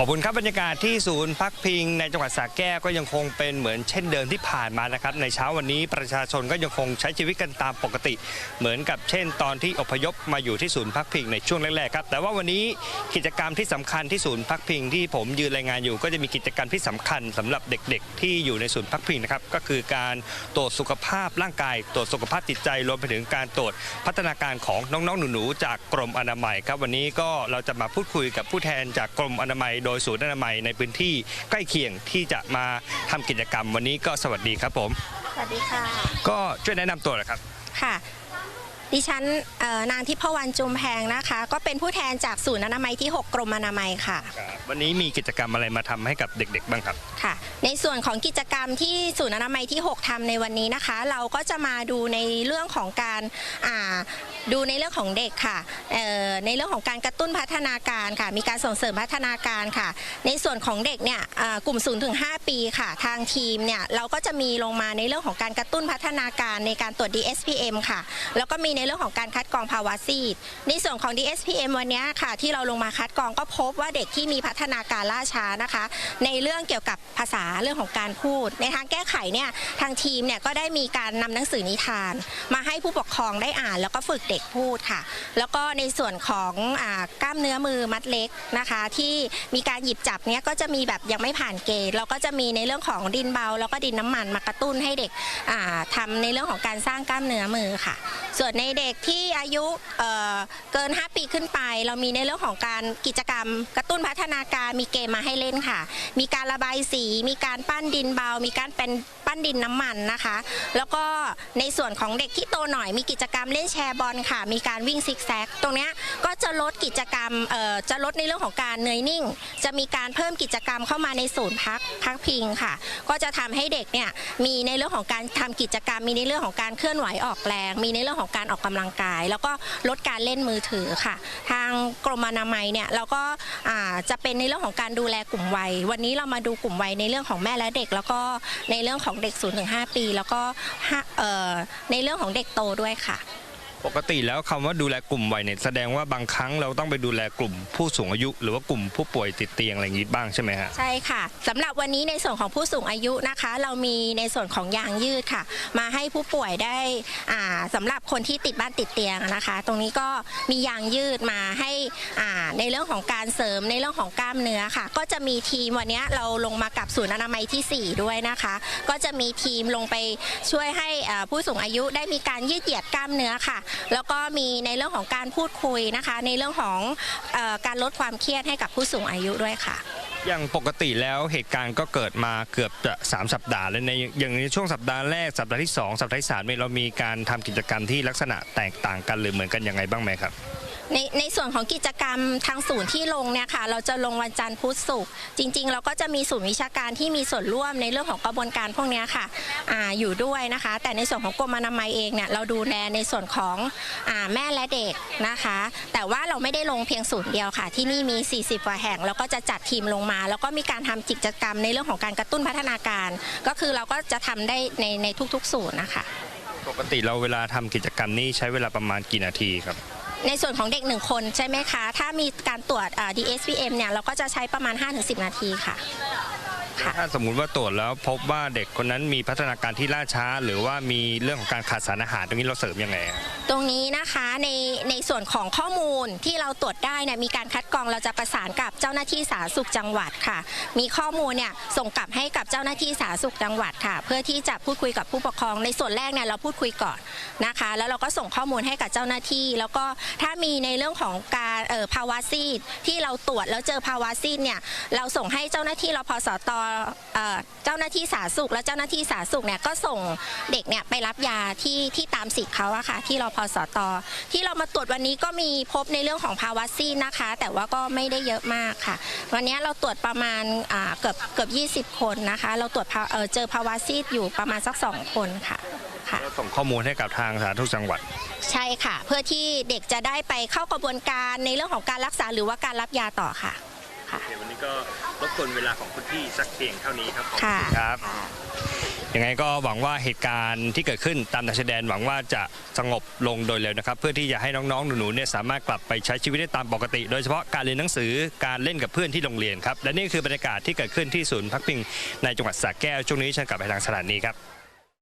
ขอบคุณครับบรรยากาศที่ศูนย์พักพิงในจังหวัดสระแก้วก็ยังคงเป็นเหมือนเช่นเดิมที่ผ่านมานะครับในเช้าวันนี้ประชาชนก็ยังคงใช้ชีวิตกันตามปกติ เหมือนกับเช่น ตอนที่อพยพมาอยู่ที่ศูนย์พักพิงในช่วงแรกๆครับแต่ว่าวันนี้กิจกรรมที่สำคัญที่ศูนย์พักพิงที่ผมยืนรายงานอยู่ ก็จะมีกิจกรรมที่สำคัญสำหรับเด็กๆ ที่อยู่ในศูนย์พักพิงนะครับก็คือการตรวจสุขภาพร่างกาย ตรวจสุขภาพจิตใจรวมไปถึงการตรวจพัฒนาการของน้องๆหนูๆจากกรมอนามัยครับวันนี้ก็เราจะมาพูดคุยกับผู้แทนจากกรมอนามัยโดยศูนย์อนามัยในพื้นที่ใกล้เคียงที่จะมาทำกิจกรรมวันนี้ก็สวัสดีครับผม สวัสดีค่ะ ก็ช่วยแนะนำตัวหน่อยครับ ค่ะ ดิฉันเอ่อนางทิพวรรณจุมแพงนะคะ ก็เป็นผู้แทนจากศูนย์อนามัยที่ 6 กรมอนามัยค่ะ วันนี้มีกิจกรรมอะไรมาทำให้กับเด็ก ๆ บ้างครับค่ะ ในส่วนของกิจกรรมที่ศูนย์อนามัยที่ 6ทำในวันนี้นะคะ เราก็จะมาดูในเรื่องของการอ่าดูในเรื่องของเด็กค่ะเอ่อในเรื่องของการกระตุ้นพัฒนาการค่ะ มีการส่งเสริมพัฒนาการค่ะ ในส่วนของเด็กเนี่ยอ่ากลุ่ม0ถึง5ปีค่ะ ทางทีมเนี่ยเราก็จะมีลงมาในเรื่องของการกระตุ้นพัฒนาการในการตรวจ DSPM ค่ะ แล้วก็มีในเรื่องของการคัดกรองภาวะซีด ในส่วนของ DSPM วันนี้ค่ะ ที่เราลงมาคัดกรองก็พบว่าเด็กที่มีพัฒนาการล่าช้านะคะ ในเรื่องเกี่ยวกับภาษาเรื่องของการพูด ในทางแก้ไขเนี่ยทางทีมเนี่ยก็ได้มีการนำหนังสือนิทาน มาให้ผู้ปกครองได้อ่าน แล้วก็ฝึกเด็กพูดค่ะ แล้วก็ในส่วนของอกล้ามเนื้อมือมัดเล็กนะคะ ที่มีการหยิบจับเนี่ยก็จะมีแบบยังไม่ผ่านเกณฑ์เราก็จะมีในเรื่องของดินเบา แล้วก็ดินน้ำมันมากระตุ้นให้เด็กอ่าทำในเรื่องของการสร้างกล้ามเนื้อมือค่ะ ส่วนในเด็กที่อายุเเกิน 5 ปีขึ้นไป เรามีในเรื่องของการกิจกรรม กระตุ้นพัฒนาการมีเกมมาให้เล่นค่ะ มีการระบายสี มีการปั้นดินเบา มีการเป็นปั้นดินน้ำมันนะคะ แล้วก็ในส่วนของเด็กที่โตหน่อยมีกิจกรรมเล่นแชร์บอลค่ะ มีการวิ่งซิกแซกตรงนี้ก็จะลดกิจกรรมจะลดในเรื่องของการเนื่อยนิ่ง จะมีการเพิ่มกิจกรรมเข้ามาในศูนย์พักพักพิงค่ะ ก็จะทำให้เด็กเนี่ยมีในเรื่องของการทำกิจกรรม มีในเรื่องของการเคลื่อนไหวออกแรง มีในเรื่องของการออกกำลังกาย แล้วก็ลดการเล่นมือถือค่ะ ทางกรมอนามัยเนี่ยเราก็จะเป็นในเรื่องของการดูแลกลุ่มวัย วันนี้เรามาดูกลุ่มวัยในเรื่องของแม่และเด็ก แล้วก็ในเรื่องของเด็ก0ูนถึงหปี แล้วก็ในเรื่องของเด็กโตด้วยค่ะ ปกติแล้วคำว่าดูแลกลุ่มวัยเนี่ยแสดงว่าบางครั้งเราต้องไปดูแลกลุ่มผู้สูงอายุ หรือว่ากลุ่มผู้ป่วยติดเตียงอะไรอย่างนี้บ้างใช่ไหมฮะใช่ค่ะสำหรับวันนี้ในส่วนของผู้สูงอายุนะคะ เรามีในส่วนของยางยืดค่ะ มาให้ผู้ป่วยได้อ่าสำหรับคนที่ติดบ้านติดเตียงนะคะ ตรงนี้ก็มียางยืดมาให้อ่าในเรื่องของการเสริมในเรื่องของกล้ามเนื้อค่ะ ก็จะมีทีมวันนี้เราลงมากับศูนย์อนามัยที่ 4 ด้วยนะคะ ก็จะมีทีมลงไปช่วยให้ผู้สูงอายุได้มีการยืดเหยียดกล้ามเนื้อค่ะแล้วก็มีในเรื่องของการพูดคุยนะคะ ในเรื่องของออการลดความเครียดให้กับผู้สูงอายุด้วยค่ะ อย่างปกติแล้วเหตุการณ์ก็เกิดมาเกือบจะ3สัปดาห์แล้วในอย่างในช่วงสัปดาห์แรกสัปดาห์ที่ 2 สัปดาห์ที่3เนี่ยเรามีการทำกิจกรรมที่ลักษณะแตกต่างกันหรือเหมือนกันยังไงบ้างไหมครับ ในในส่วนของกิจกรรมทางศูนย์ที่ลงเนี่ยค่ะเราจะลงวันจันทร์พุธศุกร์จริง ๆ เราก็จะมีศูนย์วิชาการที่มีส่วนร่วมในเรื่องของกระบวนการพวกนี้ค่ะอาอยู่ด้วยนะคะ แต่ในส่วนของกรมอนามัยเองเนี่ยเราดูแลในส่วนของอาแม่และเด็กนะคะ แต่ว่าเราไม่ได้ลงเพียงศูนย์เดียวค่ะ ที่นี่มี 40กว่าแห่งแล้วก็จะจัดทีมลงมา แล้วก็มีการทำกิจกรรมในเรื่องของการกระตุ้นพัฒนาการ ก็คือเราก็จะทำได้ในในทุกๆศูนย์นะคะ ปกติเราเวลาทำกิจกรรมนี้ใช้เวลาประมาณกี่นาทีครับ ในส่วนของเด็กหนึ่งคนใช่ไหมคะ ถ้ามีการตรวจอ่า DSPM เนี่ย เราก็จะใช้ประมาณ 5-10 นาทีค่ะ ค่ะ ถ้าสมมุติว่าตรวจแล้วพบว่าเด็กคนนั้นมีพัฒนาการที่ล่าช้า หรือว่ามีเรื่องของการขาดสารอาหารตรงนี้เราเสริมยังไงอะ ตรงนี้นะคะในในส่วนของข้อมูลที่เราตรวจได้เนี่ยมีการคัดกรองเราจะประสานกับเจ้าหน้าที่สาธารณสุขจังหวัดค่ะ มีข้อมูลเนี่ยส่งกลับให้กับเจ้าหน้าที่สาธารณสุขจังหวัดค่ะ เพื่อที่จะพูดคุยกับผู้ปกครอง ในส่วนแรกเนี่ยเราพูดคุยก่อนนะคะ แล้วเราก็ส่งข้อมูลให้กับเจ้าหน้าที่ แล้วก็ถ้ามีในเรื่องของการเอ่อภาวะซีดที่เราตรวจแล้วเจอภาวะซีดเนี่ยเราส่งให้เจ้าหน้าที่รพสตเอ่อเจ้าหน้าที่สาธารณสุขและเจ้าหน้าที่สาธารณสุขเนี่ยก็ส่งเด็กเนี่ยไปรับยาที่ที่ตามสิทธิ์เขาอะค่ะ ที่รพสตที่เรามาตรวจวันนี้ก็มีพบในเรื่องของภาวะซีดนะคะ แต่ว่าก็ไม่ได้เยอะมากค่ะ วันนี้เราตรวจประมาณอ่าเกือบเกือบ20 คนนะคะ เราตรวจภาเอ่อเจอภาวะซีดอยู่ประมาณสัก 2 คนค่ะค่ะเราส่งข้อมูลให้กับทางสาธารณสุขจังหวัด ใช่ค่ะ เพื่อที่เด็กจะได้ไปเข้ากระบวนการในเรื่องของการรักษาหรือว่าการรับยาต่อค่ะ ค่ะเดี๋ยววันนี้ก็รบกวนเวลาของคุณพี่สักเพียงเท่านี้ครับขอบค่ะคุณครับยังไงก็หวังว่าเหตุการณ์ที่เกิดขึ้นตามแนวชายแดนหวังว่าจะสงบลงโดยเร็วนะครับ เพื่อที่จะให้น้องๆหนูๆเนี่ยสามารถกลับไปใช้ชีวิตได้ตามปกติ โดยเฉพาะการเรียนหนังสือการเล่นกับเพื่อนที่โรงเรียนครับและนี่คือบรรยากาศที่เกิดขึ้นที่ศูนย์พักพิงในจังหวัดสระแก้วช่วงนี้เชิญกลับไปทางสถานีครับ